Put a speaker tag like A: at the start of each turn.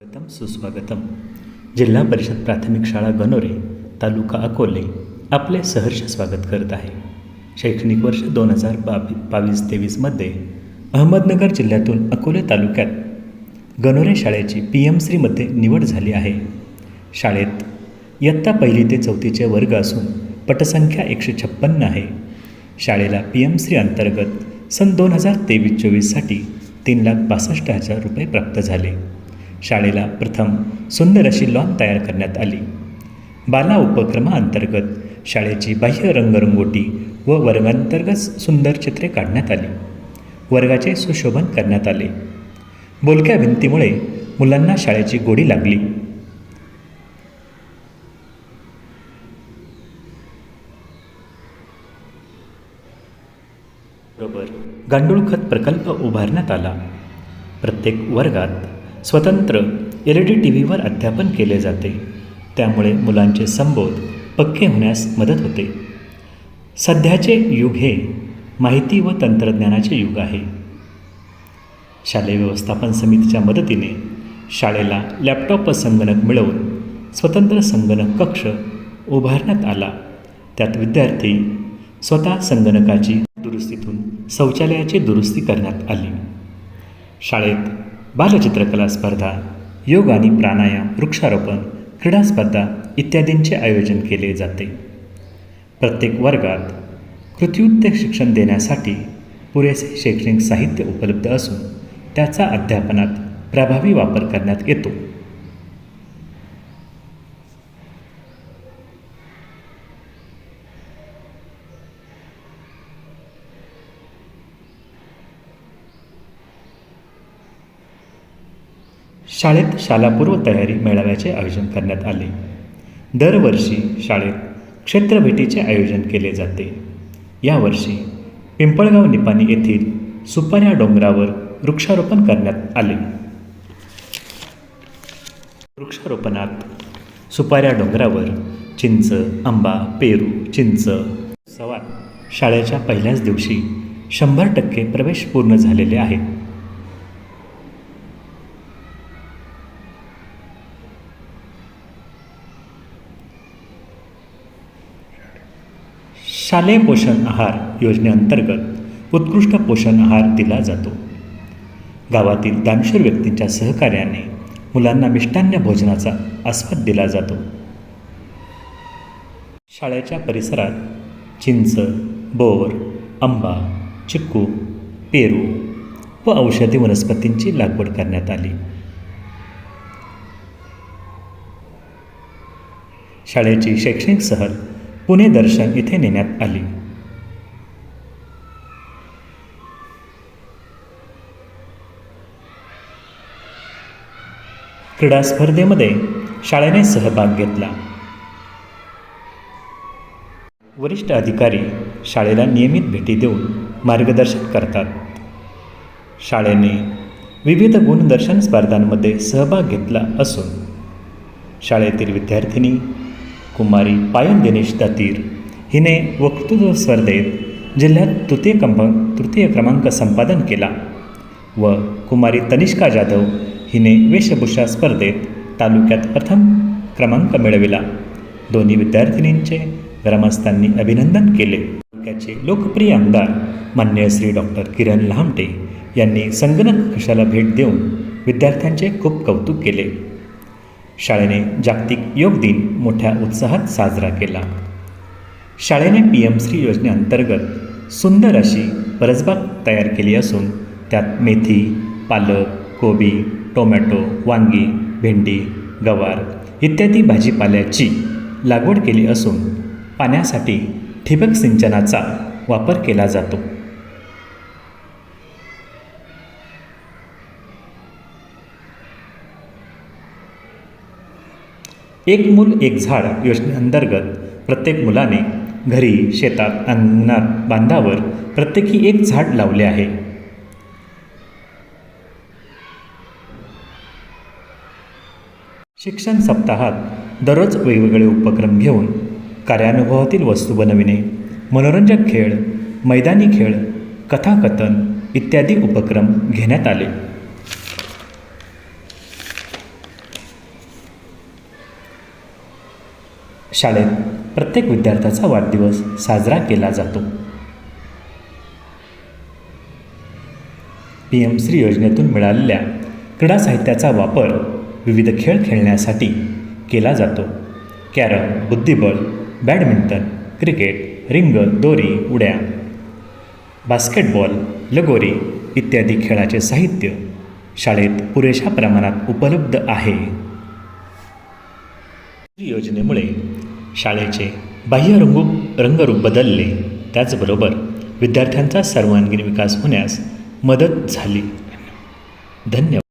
A: स्वागतम सुस्वागतम. जिल्हा परिषद प्राथमिक शाळा गणोरे तालुका अकोले आपले सहर्ष स्वागत करत आहे. शैक्षणिक वर्ष दोन हजार बावी बावीस तेवीसमध्ये अहमदनगर जिल्ह्यातून अकोले तालुक्यात गणोरे शाळेची पी एम श्रीमध्ये निवड झाली आहे. शाळेत इयत्ता पहिली ते चौथीचे वर्ग असून पटसंख्या एकशे छप्पन्न आहे. शाळेला पी एम श्री अंतर्गत सन दोन हजार तेवीस चोवीससाठी तीन लाख बासष्ट हजार रुपये प्राप्त झाले. शाळेला प्रथम सुंदर अशी लॉन तयार करण्यात आली. बाला उपक्रमाअंतर्गत शाळेची बाह्य रंगरंगोटी व वर्गांतर्गत सुंदर चित्रे काढण्यात आली. वर्गाचे सुशोभन करण्यात आले. बोलक्या भिंतीमुळे मुलांना शाळेची गोडी लागली. बरोबर गांडूळ खत प्रकल्प उभारण्यात आला. प्रत्येक वर्गात स्वतंत्र एल ई डी टी व्हीवर अध्यापन केले जाते. त्यामुळे मुलांचे संबोध पक्के होण्यास मदत होते. सध्याचे युग हे माहिती व तंत्रज्ञानाचे युग आहे. शालेय व्यवस्थापन समितीच्या मदतीने शाळेला लॅपटॉप व संगणक मिळवून स्वतंत्र संगणक कक्ष उभारण्यात आला. त्यात विद्यार्थी स्वतः संगणकाची दुरुस्तीतून शौचालयाची दुरुस्ती करण्यात आली. शाळेत बालचित्रकला स्पर्धा योग आणि प्राणायाम वृक्षारोपण क्रीडा स्पर्धा इत्यादींचे आयोजन केले जाते. प्रत्येक वर्गात कृत्युत्तर शिक्षण देण्यासाठी पुरेसे शैक्षणिक साहित्य उपलब्ध असून त्याचा अध्यापनात प्रभावी वापर करण्यात येतो. शाळेत शालापूर्व तयारी मेळाव्याचे आयोजन करण्यात आले. दरवर्षी शाळेत क्षेत्रभेटीचे आयोजन केले जाते. यावर्षी पिंपळगाव निपाणी येथील सुपाऱ्या डोंगरावर वृक्षारोपण करण्यात आले. वृक्षारोपणात सुपाऱ्या डोंगरावर चिंच आंबा पेरू चिंच सवार शाळेच्या पहिल्याच दिवशी शंभर टक्के प्रवेश पूर्ण झालेले आहेत. शालेय पोषण आहार योजनेअंतर्गत उत्कृष्ट पोषण आहार दिला जातो. गावातील दानशूर व्यक्तींच्या सहकार्याने मुलांना मिष्टान्न भोजनाचा आस्वाद दिला जातो. शाळेच्या परिसरात चिंच बोर आंबा चिक्कू पेरू व औषधी वनस्पतींची लागवड करण्यात आली. शाळेची शैक्षणिक सहल पुणे दर्शन इथे नेण्यात आली. क्रीडा स्पर्धेमध्ये शाळेने सहभाग घेतला. वरिष्ठ अधिकारी शाळेला नियमित भेटी देऊन मार्गदर्शन करतात. शाळेने विविध गुणदर्शन स्पर्धांमध्ये सहभाग घेतला असून शाळेतील विद्यार्थिनी कुमारी पायन दिनेश दातीर. हिने वक्तृत्व स्पर्धेत जिल्ह्यात तृतीय क्रमांक तृतीय क्रमांक संपादन केला. व कुमारी तनिष्का जाधव हिने वेशभूषा स्पर्धेत तालुक्यात प्रथम क्रमांक मिळविला. दोन्ही विद्यार्थिनींचे ग्रामस्थांनी अभिनंदन केले. तालुक्याचे लोकप्रिय आमदार मान्य श्री डॉक्टर किरण लामटे यांनी संगणक कशाला भेट देऊन विद्यार्थ्यांचे खूप कौतुक केले. शाळेने जागतिक योग दिन मोठ्या उत्साहात साजरा केला. शाळेने पी एम श्री योजनेअंतर्गत सुंदर अशी परसबाग तयार केली असून त्यात मेथी पालक कोबी टोमॅटो वांगी भेंडी गवार इत्यादी भाजीपाल्याची लागवड केली असून पाण्यासाठी ठिबक सिंचनाचा वापर केला जातो. एक मूल एक झाड योजनेअंतर्गत प्रत्येक मुलाने घरी शेतात अंगणात बांधावर प्रत्येकी एक झाड लावले आहे. शिक्षण सप्ताहात दररोज वेगवेगळे उपक्रम घेऊन कार्यानुभवातील वस्तू बनविणे मनोरंजक खेळ मैदानी खेळ कथाकथन इत्यादी उपक्रम घेण्यात आले. शाळेत प्रत्येक विद्यार्थ्याचा वाढदिवस साजरा केला जातो. पी एम श्री योजनेतून मिळालेल्या क्रीडा साहित्याचा वापर विविध खेळ खेळण्यासाठी केला जातो. कॅरम बुद्धिबळ बॅडमिंटन क्रिकेट रिंग दोरी उड्या बास्केटबॉल लगोरी इत्यादी खेळाचे साहित्य शाळेत पुरेशा प्रमाणात उपलब्ध आहे. योजनेमुळे शाळेचे बाह्य रंगू रंगरूप बदलले. त्याचबरोबर विद्यार्थ्यांचा सर्वांगीण विकास होण्यास मदत झाली. धन्यवाद.